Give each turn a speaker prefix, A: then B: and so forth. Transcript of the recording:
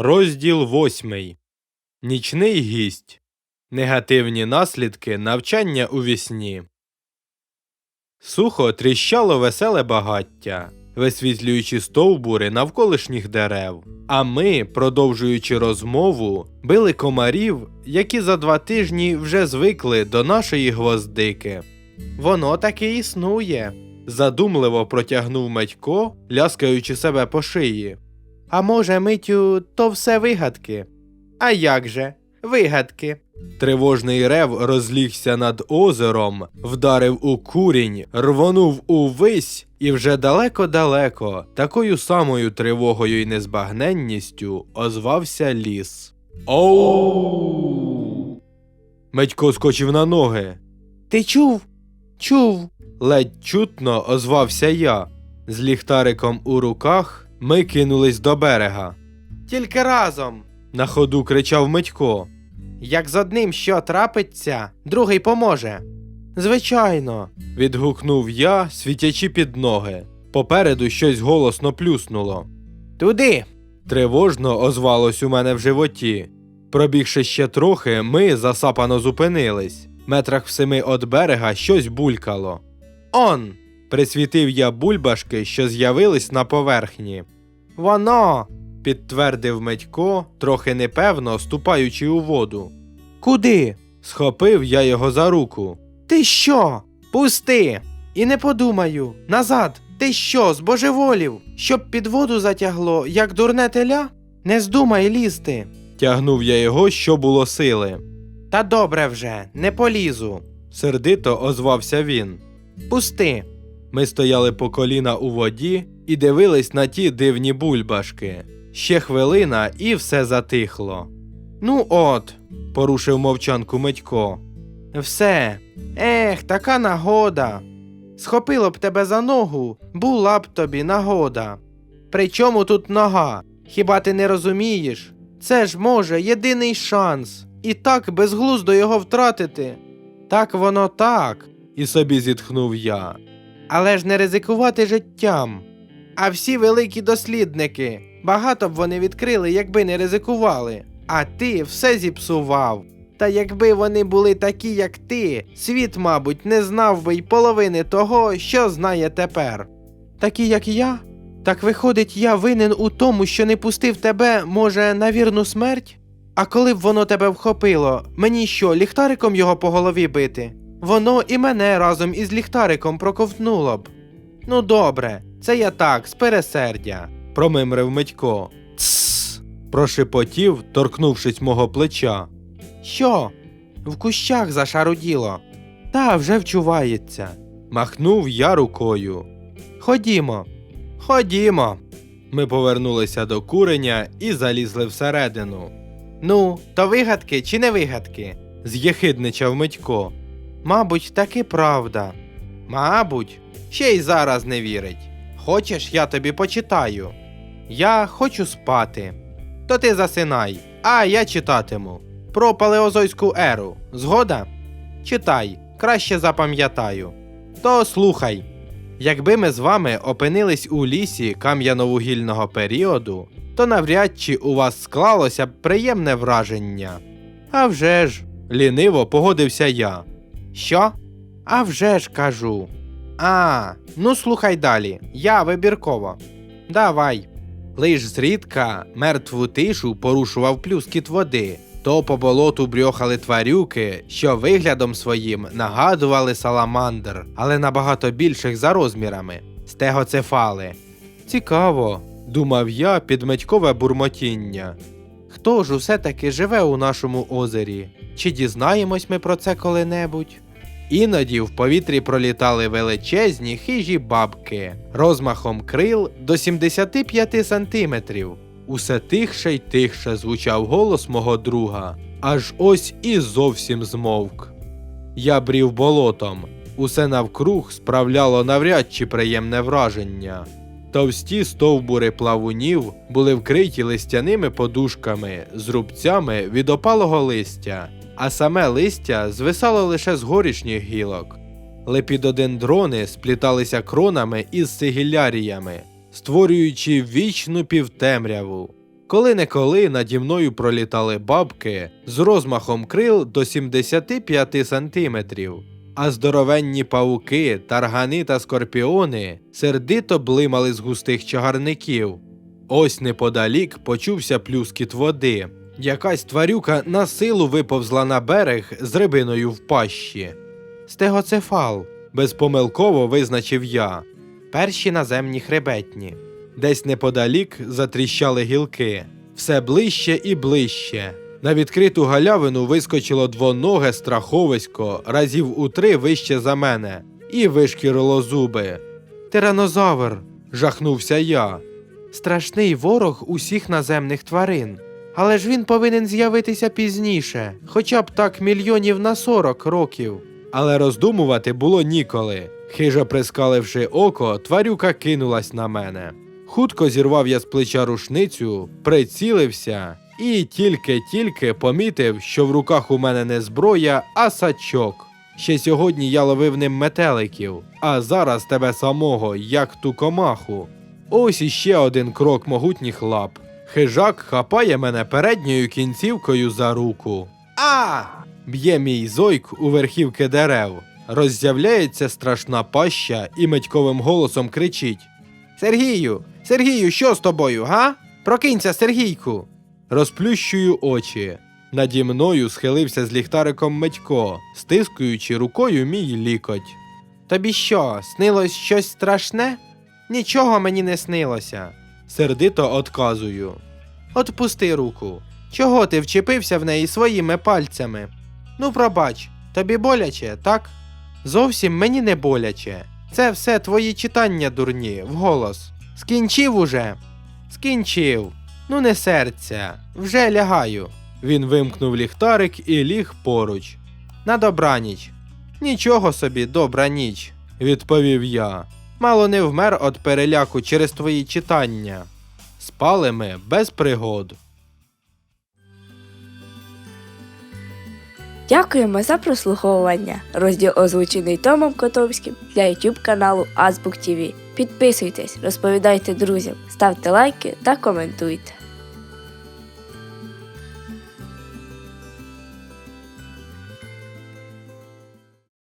A: Розділ восьмий. Нічний гість. Негативні наслідки навчання у вісні. Сухо тріщало веселе багаття, висвітлюючи стовбури навколишніх дерев. А ми, продовжуючи розмову, били комарів, які за два тижні вже звикли до нашої гвоздики. Воно таки існує. задумливо протягнув Медько, ляскаючи себе по шиї. А може, Митю, то все вигадки? А як же? Вигадки. Тривожний рев розлігся над озером, вдарив у курінь, рвонув увись, і вже далеко-далеко, такою самою тривогою і незбагненністю озвався ліс. Оу. Медько скочив на ноги. Ти чув? Чув. Ледь чутно озвався я. З ліхтариком у руках ми кинулись до берега. Тільки разом. на ходу кричав Митько. Як з одним що трапиться, другий поможе. Звичайно. відгукнув я, світячи під ноги. Попереду щось голосно плюснуло. Туди. Тривожно озвалось у мене в животі. Пробігши ще трохи, ми засапано зупинились. Метрах в семи від берега щось булькало. Он. Присвітив я бульбашки, що з'явились на поверхні. Воно. підтвердив Медько, трохи непевно ступаючи у воду. Куди? схопив я його за руку. Ти що? Пусти! І не подумаю. Назад! Ти що, збожеволів? Щоб під воду затягло, як дурне теля? Не здумай лізти. Тягнув я його, що було сили. Та добре вже, не полізу. сердито озвався він. Пусти. Ми стояли по коліна у воді і дивились на ті дивні бульбашки. Ще хвилина, і все затихло. Ну от, порушив мовчанку Митько. Все. Ех, така нагода. Схопило б тебе за ногу, була б тобі нагода. Причому тут нога? Хіба ти не розумієш? Це ж може єдиний шанс. І так безглуздо його втратити. Так воно так, і собі зітхнув я. Але ж не ризикувати життям. А всі великі дослідники. Багато б вони відкрили, якби не ризикували. А ти все зіпсував. Та якби вони були такі, як ти, світ, мабуть, не знав би й половини того, що знає тепер. Такі, як я? Так виходить, я винен у тому, що не пустив тебе, може, на вірну смерть? А коли б воно тебе вхопило, мені що, ліхтариком його по голові бити? Воно і мене разом із ліхтариком проковтнуло б. Ну добре, це я так, з пересердя, промимрив Митько. Тсс. прошепотів, торкнувшись мого плеча. Що? В кущах зашаруділо. Та вже вчувається. Махнув я рукою. Ходімо. Ходімо. Ми повернулися до куреня і залізли всередину. Ну, то вигадки чи не вигадки? з'єхидничав Митько. Мабуть, таки правда. Мабуть, ще й зараз не вірить. Хочеш, я тобі почитаю. Я хочу спати. То ти засинай, а я читатиму. Про палеозойську еру. Згода? Читай, краще запам'ятаю. То слухай. Якби ми з вами опинились у лісі кам'яновугільного періоду, то навряд чи у вас склалося б приємне враження. А вже ж, ліниво погодився я. Що? А вже ж кажу. А, ну слухай далі, я вибірково. Давай. Лиш зрідка мертву тишу порушував плюскіт води, то по болоту брьохали тварюки, що виглядом своїм нагадували саламандр, але набагато більших за розмірами стегоцефали. Цікаво, думав я під медькове бурмотіння. Хто ж усе таки живе у нашому озері? Чи дізнаємось ми про це коли-небудь? Іноді в повітрі пролітали величезні хижі бабки розмахом крил до 75 сантиметрів. Усе тихше й тихше звучав голос мого друга, аж ось і зовсім змовк. Я брів болотом, усе навкруг справляло навряд чи приємне враження. Товсті стовбури плавунів були вкриті листяними подушками з рубцями від опалого листя, а саме листя звисало лише з горішніх гілок. Лепідодендрони спліталися кронами із сигіляріями, створюючи вічну півтемряву. Коли неколи наді мною пролітали бабки з розмахом крил до 75 сантиметрів, а здоровенні пауки, таргани та скорпіони сердито блимали з густих чагарників. Ось неподалік почувся плюскіт води. Якась тварюка на силу виповзла на берег з рибиною в пащі. Стегоцефал, безпомилково визначив я. Перші наземні хребетні. Десь неподалік затріщали гілки. Все ближче і ближче. На відкриту галявину вискочило двоноге страховисько разів у три вище за мене, і вишкірило зуби. Тиранозавр. жахнувся я. Страшний ворог усіх наземних тварин. Але ж він повинен з'явитися пізніше, хоча б так мільйонів на сорок років. Але роздумувати було ніколи. Хижо прискаливши око, тварюка кинулась на мене. Хутко зірвав я з плеча рушницю, прицілився і тільки-тільки помітив, що в руках у мене не зброя, а сачок. Ще сьогодні я ловив ним метеликів, а зараз тебе самого, як ту комаху. Ось іще один крок могутніх лап. Хижак хапає мене передньою кінцівкою за руку. А! Б'є мій зойк у верхівки дерев. Роззявляється страшна паща і митьковим голосом кричить: Сергію, Сергію, що з тобою, га? Прокинься, Сергійку. Розплющую очі. Наді мною схилився з ліхтариком Митько, стискуючи рукою мій лікоть. Тобі що, снилось щось страшне? Нічого мені не снилося. Сердито отказую. Отпусти руку. Чого ти вчепився в неї своїми пальцями? Ну, пробач, тобі боляче, так? Зовсім мені не боляче. Це все твої читання дурні, вголос. Скінчив уже? Скінчив. Ну не серця, вже лягаю. Він вимкнув ліхтарик і ліг поруч. На добраніч. Нічого собі, добра ніч, відповів я. Мало не вмер від переляку через твої читання. Спали ми без пригод.
B: Дякуємо за прослуховування. Розділ озвучений Томом Котовським для YouTube каналу Азбук ТВ. Підписуйтесь, розповідайте друзям, ставте лайки та коментуйте.